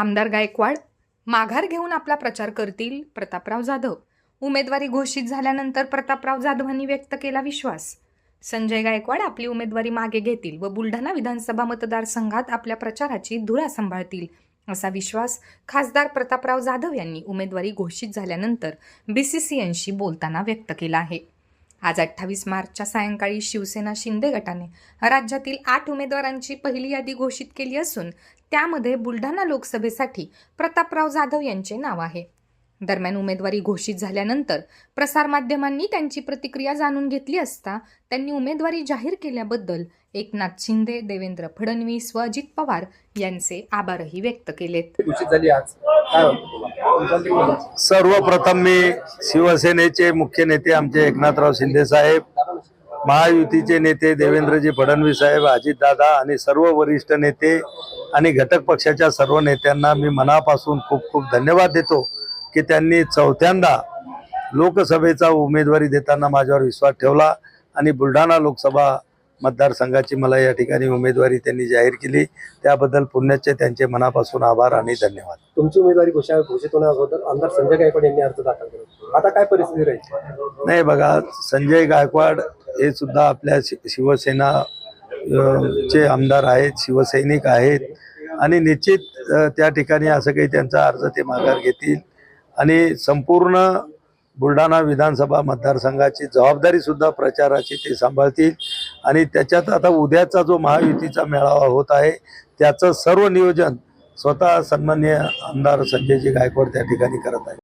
आमदार गायकवाड माघार घेऊन आपला प्रचार करतील प्रतापराव जाधव. उमेदवारी घोषित झाल्यानंतर प्रतापराव जाधवांनी व्यक्त केला विश्वास. संजय गायकवाड आपली उमेदवारी मागे घेतील व बुलढाणा विधानसभा मतदारसंघात आपल्या प्रचाराची धुरा सांभाळतील असा विश्वास खासदार प्रतापराव जाधव यांनी उमेदवारी घोषित झाल्यानंतर बीसीसीएनशी बोलताना व्यक्त केला आहे. आज अठ्ठावीस मार्चच्या सायंकाळी शिवसेना शिंदे गटाने राज्यातील आठ उमेदवारांची पहिली यादी घोषित केली असून त्यामध्ये बुलढाणा लोकसभेसाठी प्रतापराव जाधव यांचे नाव आहे. दरम्यान उमेदवारी घोषित झाल्यानंतर प्रसारमाध्यमांनी त्यांची प्रतिक्रिया जाणून घेतली असता त्यांनी उमेदवारी जाहीर केल्याबद्दल एकनाथ शिंदे देवेंद्र फडणवीस व अजित पवार यांचे आभारही व्यक्त केलेत. घोषित झाली आज. काय वाटतं सर्वप्रथम मी शिवसेनेचे मुख्य नेते आमचे एकनाथराव शिंदे साहेब महायुतीचे नेते देवेंद्रजी फडणवीस साहेब अजितदादा आणि सर्व वरिष्ठ नेते आणि घटक पक्षाच्या सर्व नेत्यांना मी मनापासून खूप खूप धन्यवाद देतो की त्यांनी चौथ्यांदा लोकसभेचा उमेदवारी देताना माझ्यावर विश्वास ठेवला आणि बुलढाणा लोकसभा मतदारसंघाची मला या ठिकाणी उमेदवारी त्यांनी जाहीर केली. त्याबद्दल पुण्याचे त्यांचे मनापासून आभार आणि धन्यवाद. तुमची उमेदवारी घोषणा घोषित होण्या अगोदर आमदार संजय गायकवाड यांनी अर्ज दाखल केला. आता काय परिस्थिती राहील? नाही बघा संजय गायकवाड हे सुद्धा आपल्या शि- शिवसेना चे आमदार आहेत शिवसैनिक आहेत. आणि निश्चित त्या ठिकाणी असं काही त्यांचा अर्ज ते माघार घेतील. आणि संपूर्ण बुलढाणा विधानसभा मतदारसंघाची जबाबदारी सुद्धा प्रचाराची ते सांभाळतील. आणि त्याच्यात आता उद्याचा जो महायुतीचा मेळावा होत आहे त्याचं सर्व नियोजन स्वतः सन्मान्य आमदार संजयजी गायकवाड त्या ठिकाणी करत आहेत.